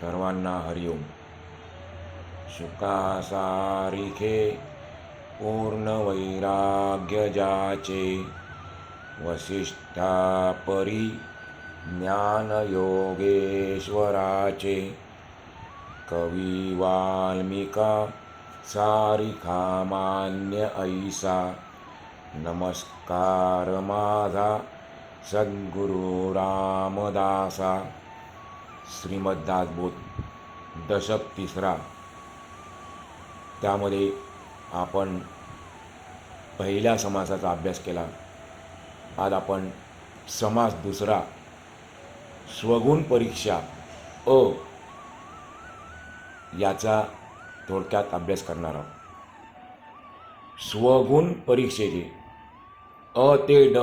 सर्वांना हरिओम सुखासारिखे पूर्ण वैराग्य जाचे वसिष्ठा परी ज्ञान योगेश्वराचे कवी वाल्मिका सारिखा मान्य ऐसा नमस्कार माझा सद्गुरु रामदासा श्रीमद्दासबोध दशक तिसरा. त्यामध्ये आपण पहिल्या समासाचा अभ्यास केला. आज आपण समास दुसरा स्वगुण परीक्षा अ याचा थोडक्यात अभ्यास करणार आहोत. स्वगुण परीक्षेचे अ ते ड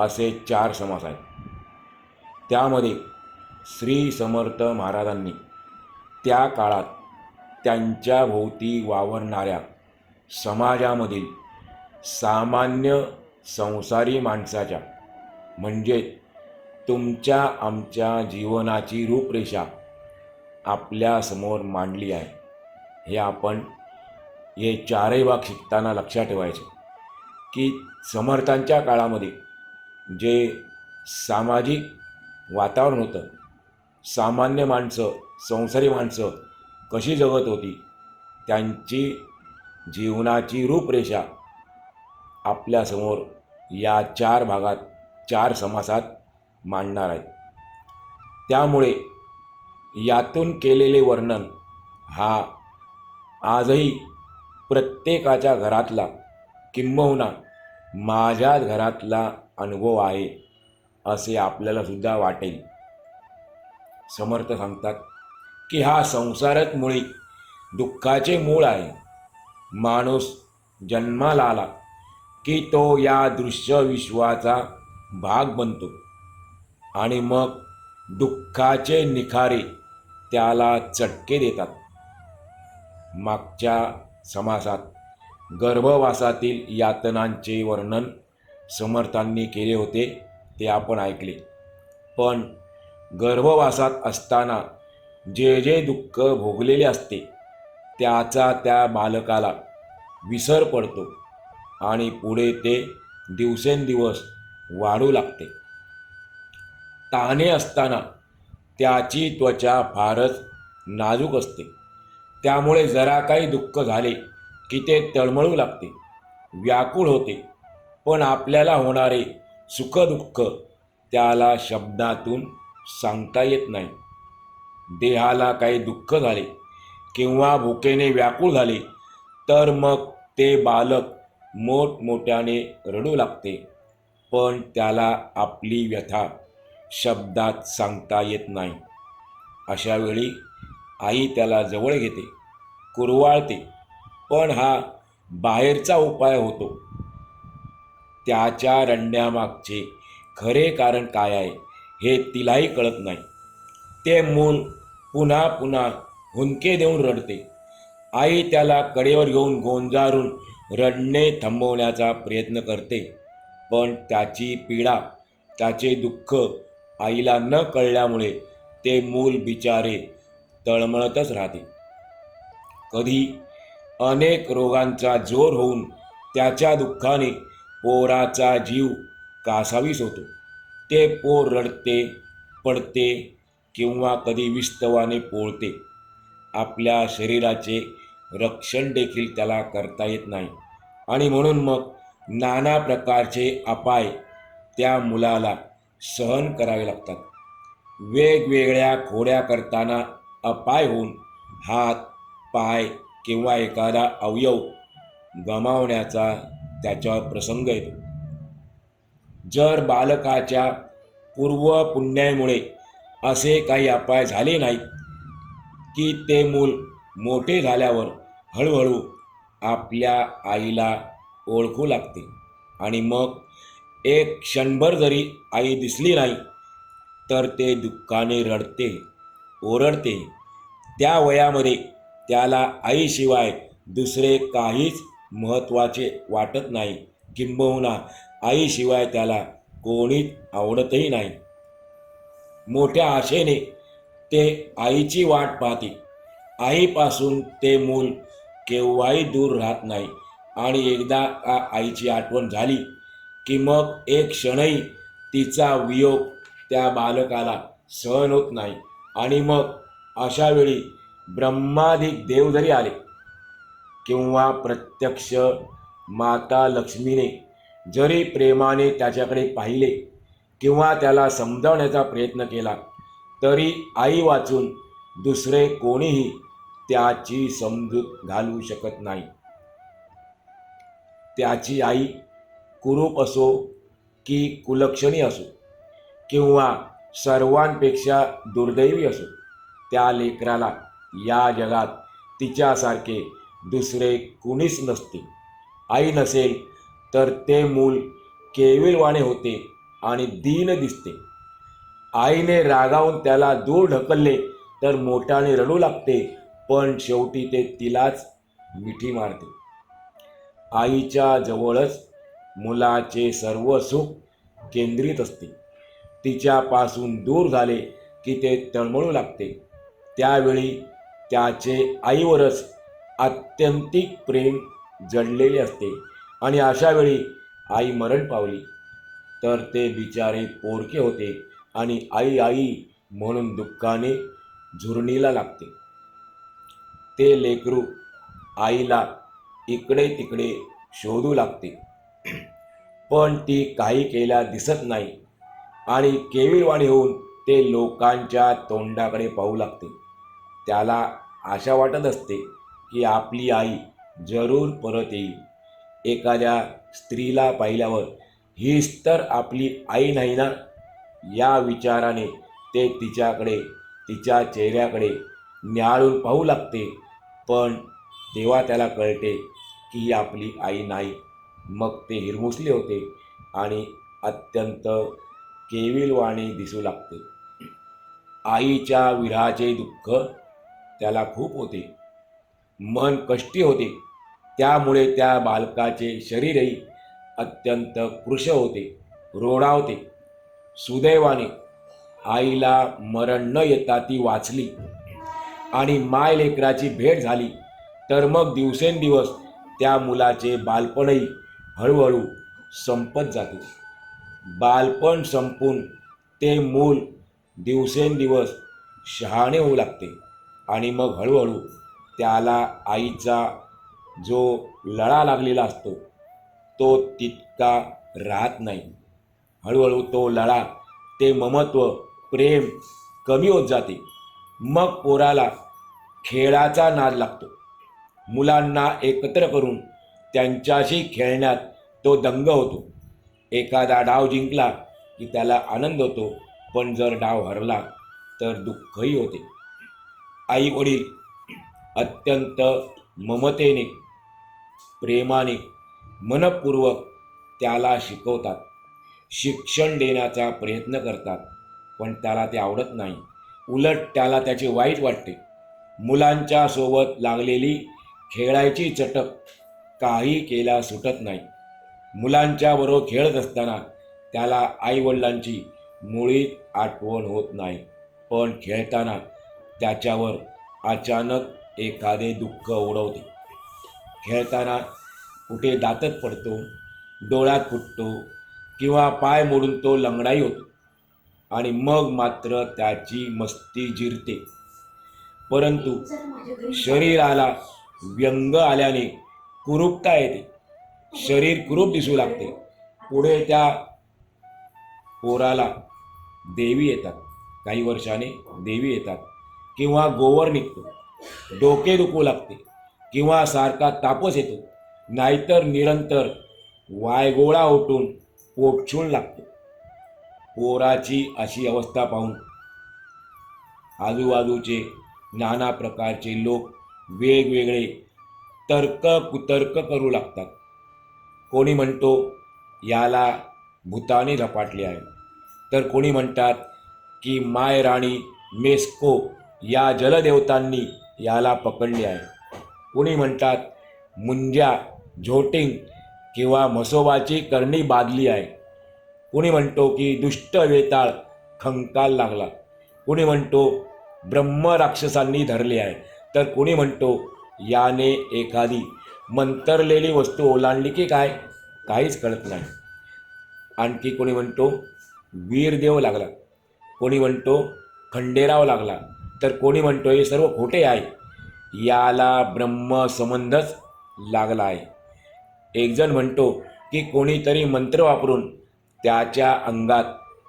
असे चार समास आहेत. त्यामध्ये श्री समर्थ महाराजांनी त्या काळात त्यांच्या भोवती वावरणाऱ्या समाजामधील सामान्य संसारी माणसाच्या म्हणजे तुमच्या आमच्या जीवनाची रूपरेषा आपल्यासमोर मांडली आहे. हे आपण हे चारही भाग शिकताना लक्षात ठेवायचे की समर्थांच्या काळामध्ये जे सामाजिक वातावरण होतं सामान्य माणसं संसारी माणसं कशी जगत होती? त्यांची जीवनाची रूपरेषा आपल्यासमोर या चार भागात चार समासात मांडणार आहेत त्यामुळे यातून केलेले वर्णन हा आजही प्रत्येकाच्या घरातला किंबहुना माझ्याच घरातला अनुभव आहे असे आपल्यालासुद्धा वाटेल. समर्थ सांगतात की हा संसारच मुळी दुःखाचे मूळ आहे. माणूस जन्माला आला की तो या दृश्य विश्वाचा भाग बनतो आणि मग दुःखाचे निखारे त्याला चटके देतात. मागच्या समासात गर्भवासातील यातनांचे वर्णन समर्थांनी केले होते ते आपण ऐकले. पण गर्भवासात असताना जे जे दुःख भोगलेले असते त्याचा त्या बालकाला विसर पडतो आणि पुढे ते दिवसेंदिवस वाढू लागते. ताने असताना त्याची त्वचा फारच नाजूक असते. त्यामुळे जरा काही दुःख झाले की ते तळमळू लागते व्याकुळ होते. पण आपल्याला होणारे सुखदुःख त्याला शब्दातून सांगता येत नाही. देहाला काही दुःख झाले किंवा भुकेने व्याकुळ झाले तर मग ते बालक मोठमोठ्याने रडू लागते. पण त्याला आपली व्यथा शब्दात सांगता येत नाही. अशावेळी आई त्याला जवळ घेते कुरवाळते पण हा बाहेरचा उपाय होतो. त्याच्या रडण्यामागचे खरे कारण काय आहे? हे तिलाही कळत नाही. ते मूल पुन्हा पुन्हा हुंके देऊन रडते. आई त्याला कडेवर घेऊन गोंजारून रडणे थांबवण्याचा प्रयत्न करते. पण त्याची पीडा त्याचे दुःख आईला न कळल्यामुळे ते मूल बिचारे तळमळतच राहते. कधी अनेक रोगांचा जोर होऊन त्याच्या दुःखाने पोराचा जीव कासावीस होतो. ते पोर रडते पडते किंवा कधी विस्तवाने पोळते. आपल्या शरीराचे रक्षण देखील त्याला करता येत नाही. आणि म्हणून मग नाना प्रकारचे अपाय त्या मुलाला सहन करावे लागतात. वेगवेगळ्या खोड्या करताना अपाय होऊन हात पाय किंवा एखादा अवयव गमावण्याचा त्याच्यावर प्रसंग येतो. जर बालकाच्या पूर्व पुण्यामुळे असे काही अपाय झाले नाहीत की ते मूल मोठे झाल्यावर हळूहळू आपल्या आईला ओळखू लागते. आणि मग एक क्षणभर जरी आई दिसली नाही तर ते दुःखाने रडते ओरडते. त्या वयामध्ये त्याला आईशिवाय दुसरे काहीच महत्त्वाचे वाटत नाही. किंबहुना आईशिवाय त्याला कोणीच आवडतही नाही. मोठ्या आशेने ते आईची वाट पाहते आईपासून ते मूल केव्हाही दूर राहत नाही. आणि एकदा का आईची आठवण झाली की मग एक क्षणही तिचा वियोग त्या बालकाला सहन होत नाही. आणि मग अशा वेळी ब्रह्माधिक देव जरी आले किंवा प्रत्यक्ष माता लक्ष्मीने जरी प्रेमाने त्याच्याकडे पाहिले किंवा त्याला समजावण्याचा प्रयत्न केला तरी आई वाचून दुसरे कोणीही त्याची समजूत घालू शकत नाही. त्याची आई कुरूप असो की कुलक्षणी असो किंवा सर्वांपेक्षा दुर्दैवी असो त्या लेकराला या जगात तिच्यासारखे दुसरे कुणीच नसते आई नसेल तर ते मूल केविलवाणे होते आणि दीन दिसते. आईने रागावून त्याला दूर ढकलले तर मोठ्याने रडू लागते पण शेवटी ते तिलाच मिठी मारते. आईच्या जवळच मुलाचे सर्व सुख केंद्रित असते. तिच्यापासून दूर झाले की ते तळमळू लागते. त्यावेळी त्याचे आईवरच आत्यंतिक प्रेम जडलेले असते. आणि अशावेळी आई मरण पावली. तर ते बिचारे पोरके होते आणि आई आई म्हणून दुःखाने झुरणीला लागते. ते लेकरू आईला इकडे तिकडे शोधू लागते. पण ती काही केल्या दिसत नाही आणि केविलवाणी होऊन ते लोकांच्या तोंडाकडे पाहू लागते. त्याला आशा वाटत असते की आपली आई जरूर परत येईल. एखाद्या स्त्रीला पाहिल्यावर हीच तर आपली आई नाही ना? या विचाराने ते तिच्याकडे तिच्या चेहऱ्याकडे न्याळून पाहू लागते. पण तेव्हा त्याला कळते की ही आपली आई नाही. मग ते हिरमुसले होते आणि अत्यंत केविलवाणी दिसू लागते. आईच्या विरहाचे दुःख त्याला खूप होते. मन कष्टी होते. त्यामुळे त्या बालकाचे शरीरही अत्यंत कृश होते रोडावते. सुदैवाने आईला मरण न येता ती वाचली आणि माय लेकराची भेट झाली. तर मग दिवसेंदिवस त्या मुलाचे बालपणही हळूहळू संपत जाते. बालपण संपून ते मूल दिवसेंदिवस शहाणे होऊ लागते आणि मग हळूहळू त्याला आईचा जो लळा लागलेला असतो तो तितका राहत नाही. हळूहळू तो लळा ते ममत्व प्रेम कमी होत जाते. मग पोराला खेळाचा नाद लागतो. मुलांना एकत्र करून त्यांच्याशी खेळण्यात तो दंग होतो. एखादा डाव जिंकला की त्याला आनंद होतो पण जर डाव हरला तर दुःखही होते. आई वडील अत्यंत ममतेने प्रेमाने मनपूर्वक त्याला शिकवतात. शिक्षण देण्याचा प्रयत्न करतात पण त्याला ते आवडत नाही. उलट त्याला त्याचे वाईट वाटते. मुलांच्या सोबत लागलेली खेळायची चटक काही केल्या सुटत नाही. मुलांच्या बरोबर खेळत असताना त्याला आईवडिलांची मुळीत आठवण होत नाही. पण खेळताना त्याच्यावर अचानक एखादे दुःख उडवते. खेळताना कुठे दातत पडतो डोळ्यात फुटतो किंवा पाय मोडून तो लंगडाई होतो आणि मग मात्र त्याची मस्ती जिरते. परंतु शरीराला व्यंग आल्याने कुरूपता येते. शरीर कुरूप दिसू लागते. पुढे त्या पोराला देवी येतात. काही वर्षाने देवी येतात किंवा गोवर निघतो. डोके दुखू लागते. किंवा सारखा तापच येतो. नाहीतर निरंतर वायगोळा उठून पोटछूळ लागतो. पोराची अशी अवस्था पाहून आजूबाजूचे नाना प्रकारचे लोक वेगवेगळे तर्क कुतर्क करू लागतात. कोणी म्हणतो याला भूताने झपाटले आहे. तर कोणी म्हणतात की माय राणी मेस्को या जलदेवतांनी याला पकडले आहे. कुणी म्हणतात मुंज्या झोटिंग किंवा म्हसोबाची करणी बादली आहे. कुणी म्हणतो की दुष्ट वेताळ खंकाल लागला. कुणी म्हणतो ब्रह्म राक्षसांनी धरले आहे. तर कुणी म्हणतो याने एखादी मंतरलेली वस्तू ओलांडली की काय? काहीच कळत नाही. आणखी कोणी म्हणतो वीरदेव लागला. कोणी म्हणतो खंडेराव लागला. तर कोणी म्हणतो हे सर्व खोटे आहे? याला ब्रह्मसंबंधच लागला आहे. एकजण म्हणतो की कोणीतरी मंत्र वापरून त्याच्या अंगात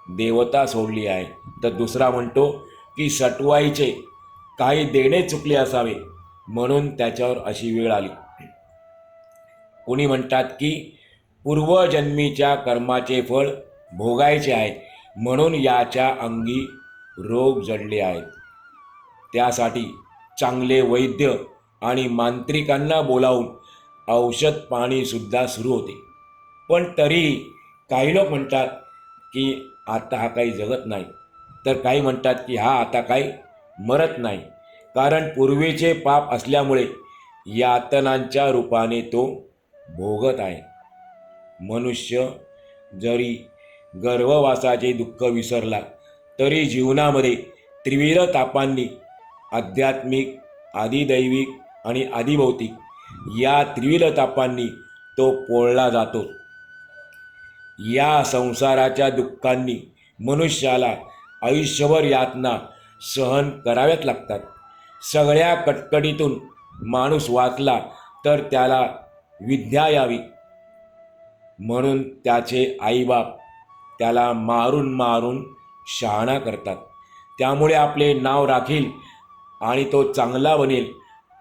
देवता सोडली आहे. तर दुसरा म्हणतो की सटवाईचे काही देणे चुकले असावे म्हणून त्याच्यावर अशी वेळ आली. कोणी म्हणतात की पूर्वजन्मीच्या कर्माचे फळ भोगायचे आहे म्हणून याच्या अंगी रोग जडले आहेत. त्यासाठी चांगले वैद्य आणि मांत्रिकांना बोलावून औषध पाणीसुद्धा सुरू होते. पण तरीही काही लोक म्हणतात की आता हा काही जगत नाही. तर काही म्हणतात की हा आता काही मरत नाही. कारण पूर्वीचे पाप असल्यामुळे यातनांच्या रूपाने तो भोगत आहे. मनुष्य जरी गर्भवासाचे दुःख विसरला तरी जीवनामध्ये त्रिविध तापांनी आध्यात्मिक आदिदैविक आणि आदिभौतिक या त्रिविध तापांनी तो पोळला जातो. या संसाराच्या दुःखांनी मनुष्याला आयुष्यभर यातना सहन कराव्यात लागतात. सगळ्या कटकटीतून माणूस वाचला तर त्याला विद्या यावी. म्हणून त्याचे आईबाप त्याला मारून मारून शहाणा करतात. त्यामुळे आपले नाव राखील आणि तो चांगला बनेल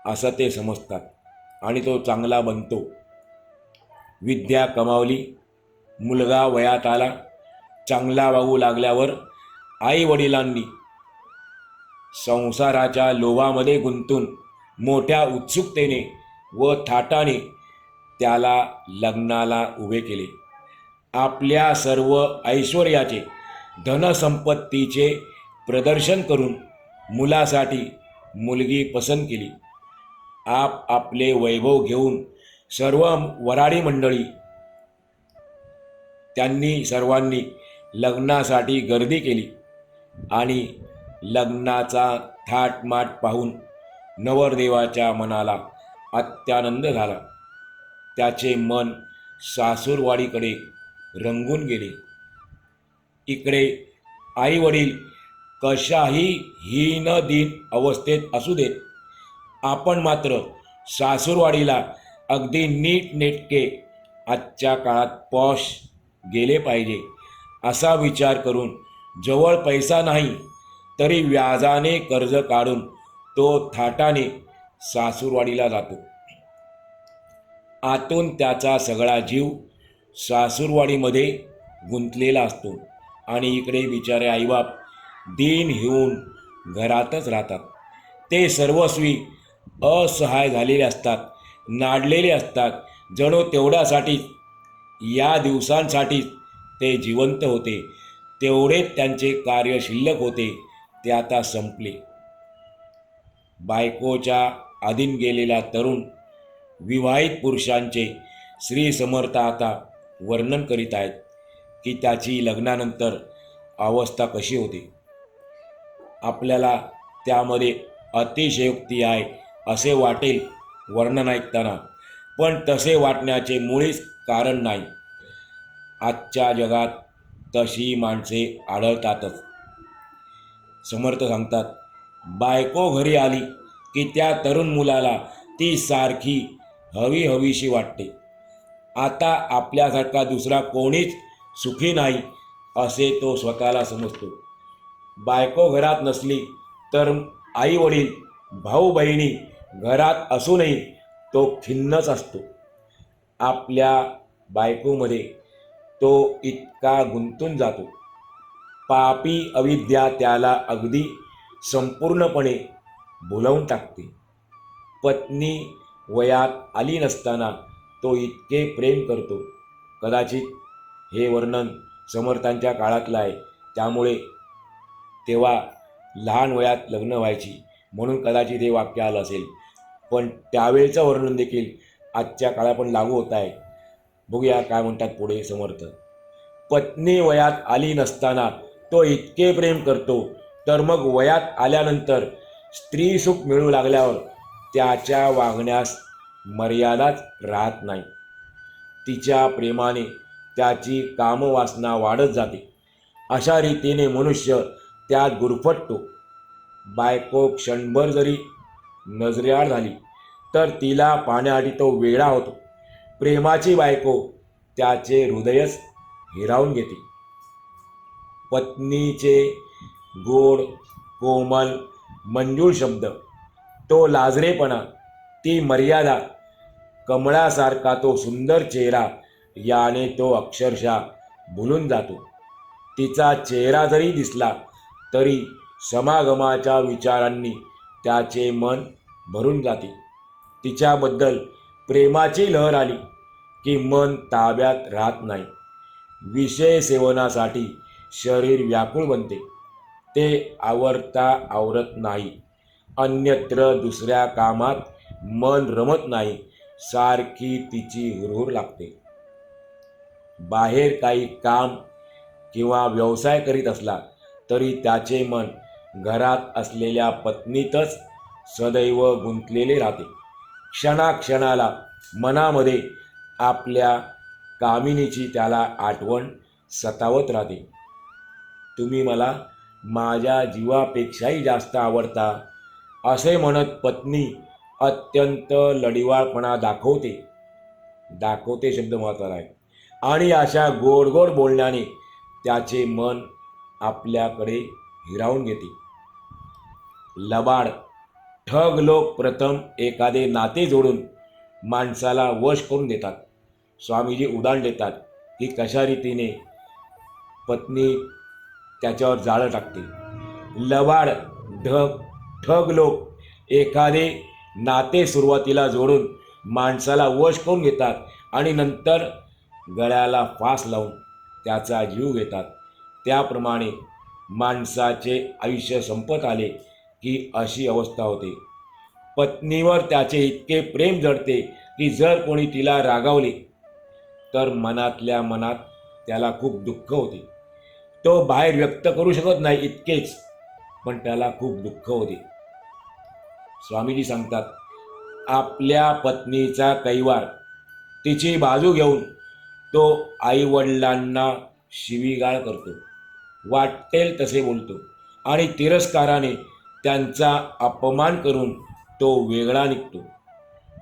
असं ते समजतात. आणि तो चांगला बनतो. विद्या कमावली मुलगा वयात आला चांगला वागू लागल्यावर आई वडिलांनी संसाराच्या लोभामध्ये गुंतून मोठ्या उत्सुकतेने व थाटाने त्याला लग्नाला उभे केले. आपल्या सर्व ऐश्वर्याचे धनसंपत्तीचे प्रदर्शन करून मुलासाठी मुलगी पसंत केली. आप आपले वैभव घेऊन सर्व वराडी मंडळी त्यांनी सर्वांनी लग्नासाठी गर्दी केली आणि लग्नाचा थाटमाट पाहून नवरदेवाच्या मनाला अत्यानंद झाला. त्याचे मन सासूरवाडीकडे रंगून गेले. इकडे आईवडील कशाही हीन दिन अवस्थेत असू देत. आपण मात्र सासूरवाडीला अगदी नीट नेटके आजच्या काळात पॉश गेले पाहिजे असा विचार करून जवळ पैसा नाही तरी व्याजाने कर्ज काढून तो थाटाने सासूरवाडीला जातो. आतून त्याचा सगळा जीव सासूरवाडीमध्ये गुंतलेला असतो आणि इकडे बिचारे आईबाप दिन घेऊन घरातच राहतात. ते सर्वस्वी असहाय झालेले असतात नाडलेले असतात. जणू तेवढ्यासाठीच या दिवसांसाठीच ते जिवंत होते. तेवढेच त्यांचे कार्य शिल्लक होते. ते आता संपले. बायकोच्या अधीन गेलेला तरुण विवाहित पुरुषांचे श्री समर्थ आता वर्णन करीत आहेत की त्याची लग्नानंतर अवस्था कशी होती? आपल्याला त्यामध्ये अतिशयोक्ती आहे असे वाटेल वर्णन ऐकताना. पण तसे वाटण्याचे मुळीच कारण नाही. आजच्या जगात तशी माणसे आढळतातच. समर्थ सांगतात बायको घरी आली की त्या तरुण मुलाला ती सारखी हवी हवीशी वाटते. आता आपल्यासारखा दुसरा कोणीच सुखी नाही असे तो स्वतःला समजतो. बायको घरात नसली तर आई वडील भाऊ बहिणी घरात असूनही तो खिन्नच असतो. आपल्या बायकोमध्ये तो इतका गुंतून जातो. पापी अविद्या त्याला अगदी संपूर्णपणे भुलवून टाकते. पत्नी वयात आली नसताना तो इतके प्रेम करतो. कदाचित हे वर्णन समर्थांच्या काळातलं आहे. त्यामुळे तेव्हा लहान वयात लग्न व्हायची म्हणून कदाचित हे वाक्य आलं असेल. पण त्यावेळचं वर्णन देखील आजच्या काळा पण लागू होत आहे. बघूया काय म्हणतात पुढे समर्थ. पत्नी वयात आली नसताना तो इतके प्रेम करतो तर मग वयात आल्यानंतर स्त्री सुख मिळू लागल्यावर त्याच्या वागण्यास मर्यादाच राहत नाही. तिच्या प्रेमाने त्याची कामवासना वाढत जाते. अशा रीतीने मनुष्य त्यात गुरफटतो. बायको क्षणभर जरी नजरेआड झाली तर तिला पाण्याआधी तो वेळा होतो. प्रेमाची बायको त्याचे हृदयच हिरावून घेते. पत्नीचे गोड कोमल मंजूळ शब्द तो लाजरेपणा ती मर्यादा कमळासारखा तो सुंदर चेहरा याने तो अक्षरशः भुलून जातो. तिचा चेहरा जरी दिसला तरी समागमाच्या विचारांनी त्याचे मन भरून जाते. तिच्याबद्दल प्रेमाची लहर आली की मन ताब्यात राहत नाही. विषय सेवनासाठी शरीर व्याकुळ बनते. ते आवरता आवरत नाही. अन्यत्र दुसऱ्या कामात मन रमत नाही. सारखी तिची हुरहुर लागते. बाहेर काही काम किंवा व्यवसाय करीत असला तरी त्याचे मन घरात असलेल्या पत्नीतच सदैव गुंतलेले राहते. क्षणाक्षणाला मनामध्ये आपल्या कामिनीची त्याला आठवण सतावत राहते. तुम्ही मला माझ्या जीवापेक्षाही जास्त आवडता असे म्हणत पत्नी अत्यंत लढिवाळपणा दाखवते. दाखवते शब्द महत्त्वाचा आहे. आणि अशा गोड गोड बोलण्याने त्याचे मन आपल्याकडे हिरावून घेते. लबाड ठग लोक प्रथम एखादे नाते जोडून माणसाला वश करून देतात. स्वामीजी उदाहरण देतात की कशा रीतीने पत्नी त्याच्यावर जाळं टाकते. लबाड ढग ठग लोक एखादे नाते सुरुवातीला जोडून माणसाला वश करून घेतात आणि नंतर गळ्याला फास लावून त्याचा जीव घेतात. त्याप्रमाणे माणसाचे आयुष्य संपत आले की अशी अवस्था होते. पत्नीवर त्याचे इतके प्रेम जडते की जर कोणी तिला रागावले तर मनातल्या मनात त्याला खूप दुःख होते. तो बाहेर व्यक्त करू शकत नाही इतकेच पण त्याला खूप दुःख होते. स्वामीजी सांगतात आपल्या पत्नीचा कैवार तिची बाजू घेऊन तो आईवडिलांना शिवीगाळ करतो. वाटेल तसे बोलतो. आणि तिरस्काराने त्यांचा अपमान करून तो वेगळा निघतो.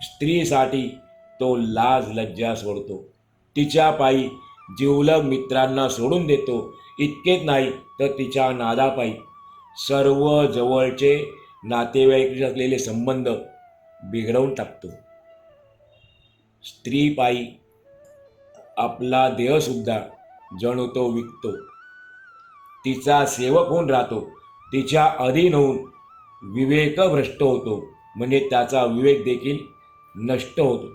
स्त्रीसाठी तो लाज लज्जा सोडतो. तिच्या पायी जिवलग मित्रांना सोडून देतो. इतकेच नाही तर तिच्या नादापायी. सर्व जवळचे नातेवाईक असलेले संबंध बिघडवून टाकतो. स्त्रीपायी आपला देहसुद्धा जणू तो विकतो. तिचा सेवक होऊन राहतो. तिच्या अधीन होऊन विवेक भ्रष्ट होतो. म्हणजे त्याचा विवेक देखील नष्ट होतो.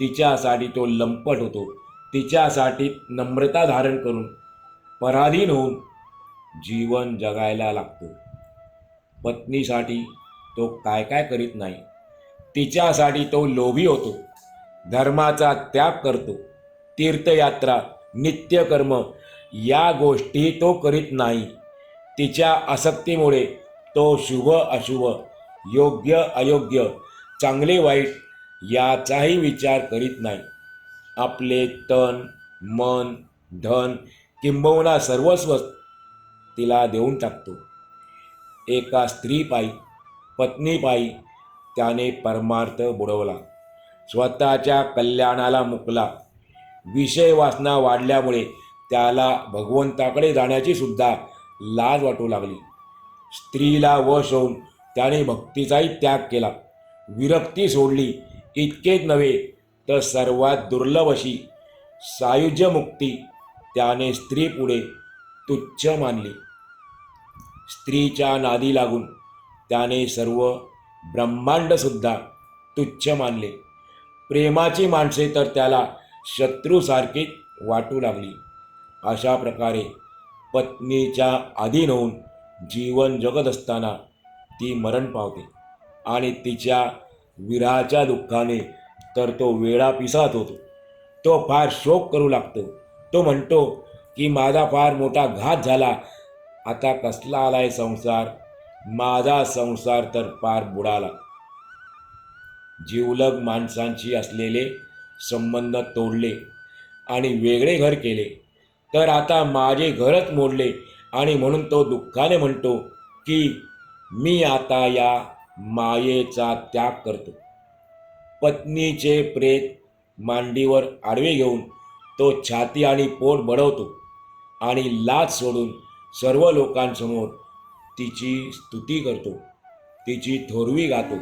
तिच्यासाठी तो लंपट होतो. तिच्यासाठी नम्रता धारण करून पराधीन होऊन जीवन जगायला लागतो. पत्नीसाठी तो काय काय करीत नाही. तिच्यासाठी तो लोभी होतो. धर्माचा त्याग करतो. तीर्थयात्रा नित्यकर्म या गोष्टी तो करीत नाही. तिच्या आसक्तीमुळे तो शुभ अशुभ योग्य अयोग्य चांगले वाईट याचाही विचार करीत नाही. आपले तन मन धन किंबहुना सर्वस्व तिला देऊन टाकतो. एका स्त्रीपायी पत्नीपायी त्याने परमार्थ बुडवला. स्वतःच्या कल्याणाला मुकला. विषय वासना वाढल्यामुळे त्याला भगवंताकडे जाण्याची सुद्धा लाज वाटू लागली. स्त्रीला वश होऊन त्याने भक्तीचाही त्याग केला. विरक्ती सोडली. इतकेच नव्हे तर सर्वात दुर्लभ अशी सायुज्यमुक्ती त्याने स्त्रीपुढे तुच्छ मानली. स्त्रीच्या नादी लागून त्याने सर्व ब्रह्मांडसुद्धा तुच्छ मानले. प्रेमाची माणसे तर त्याला शत्रूसारखीच वाटू लागली. अशा प्रकारे पत्नीच्या अधीन होऊन जीवन जगत असताना ती मरण पावते आणि तिच्या विराच्या दुःखाने तर तो वेळा पिसात होतो. तो फार शोक करू लागतो. तो म्हणतो की माझा फार मोठा घात झाला. आता कसला आलाय संसार? माझा संसार तर फार बुडाला. जीवलग माणसांशी असलेले संबंध तोडले आणि वेगळे घर केले. तर आता माझे घरच मोडले. आणि म्हणून तो दुःखाने म्हणतो की मी आता या मायेचा त्याग करतो. पत्नीचे प्रेत मांडीवर आडवे घेऊन तो छाती आणि पोट बडवतो आणि लाच सोडून सर्व लोकांसमोर तिची स्तुती करतो. तिची थोरवी गातो.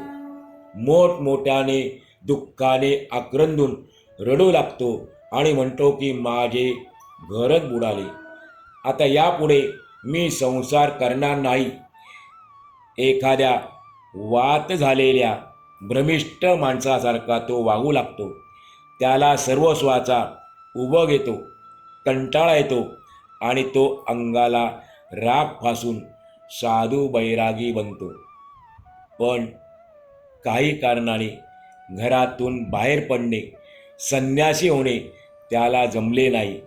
मोठमोठ्याने दुःखाने आक्रंदून रडू लागतो आणि म्हणतो की माझे घरच बुडाले. आता यापुढे मी संसार करणार नाही. एखाद्या वात झालेल्या भ्रमिष्ट माणसासारखा तो वागू लागतो. त्याला सर्वस्वाचा उभं घेतो कंटाळा येतो आणि तो अंगाला राग फासून साधू बैरागी बनतो. पण काही कारणाने घरातून बाहेर पडणे संन्यासी होणे त्याला जमले नाही.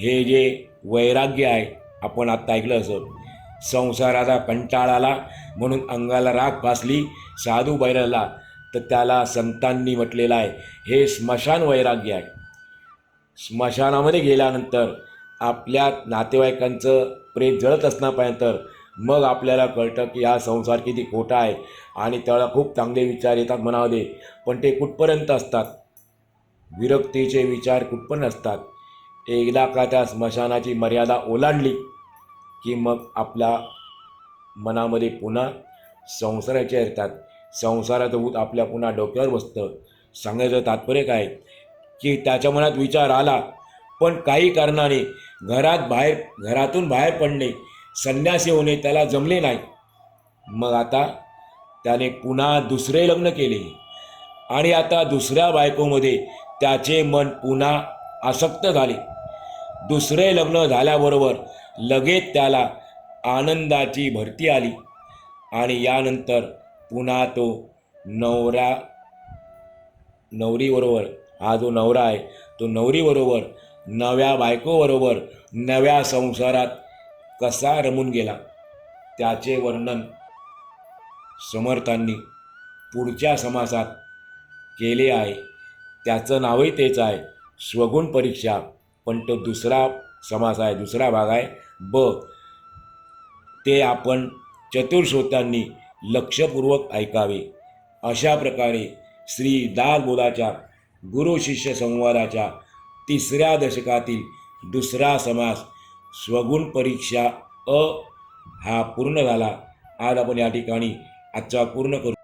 हे जे वैराग्य आहे आपण आत्ता ऐकलं असं संसाराचा कंटाळा आला म्हणून अंगाला राग फासली साधू बैराला तर त्याला संतांनी म्हटलेलं आहे हे स्मशान वैराग्य आहे. स्मशानामध्ये गेल्यानंतर आपल्या नातेवाईकांचं प्रेत जळत असण्यापर्यंत मग आपल्याला कळतं की हा संसार किती खोटा आहे आणि त्याला खूप चांगले विचार येतात मनामध्ये. पण ते कुठपर्यंत असतात? विरक्तीचे विचार कुठपर्यंत असतात? एकदा का त्या स्मशानाची मर्यादा ओलांडली की मग आपल्या मनामध्ये पुन्हा संसाराचे येतात. संसाराचं भूत आपल्या पुन्हा डोक्यावर बसतं. सांगायचं तात्पर्य काय? की त्याच्या मनात विचार आला पण काही कारणाने घरात बाहेर घरातून बाहेर पडणे संन्यासी होणे त्याला जमले नाही. मग आता त्याने पुन्हा दुसरे लग्न केले. आणि आता दुसऱ्या बायकोमध्ये त्याचे मन पुन्हा आसक्त झाले. दुसरे लग्न झाल्याबरोबर लगेच त्याला आनंदाची भरती आली. आणि यानंतर पुन्हा तो नवरा नवरीबरोबर हा जो नवरा आहे तो नवरीबरोबर नव्या बायकोबरोबर नव्या संसारात कसा रमून गेला त्याचे वर्णन समर्थांनी पुढच्या समासात केले आहे. त्याचं नावही तेच आहे स्वगुण परीक्षा. पण तो दुसरा समास आहे दुसरा भाग आहे. ब. ते आपण चतुर्श्रोत्यांनी लक्षपूर्वक ऐकावे. अशा प्रकारे श्री दासबोधाच्या गुरु शिष्य संवादाच्या तिसऱ्या दशकातील दुसरा समास स्वगुण परीक्षा अ हा पूर्ण झाला. आज आपण या ठिकाणी आजचा पूर्ण करू.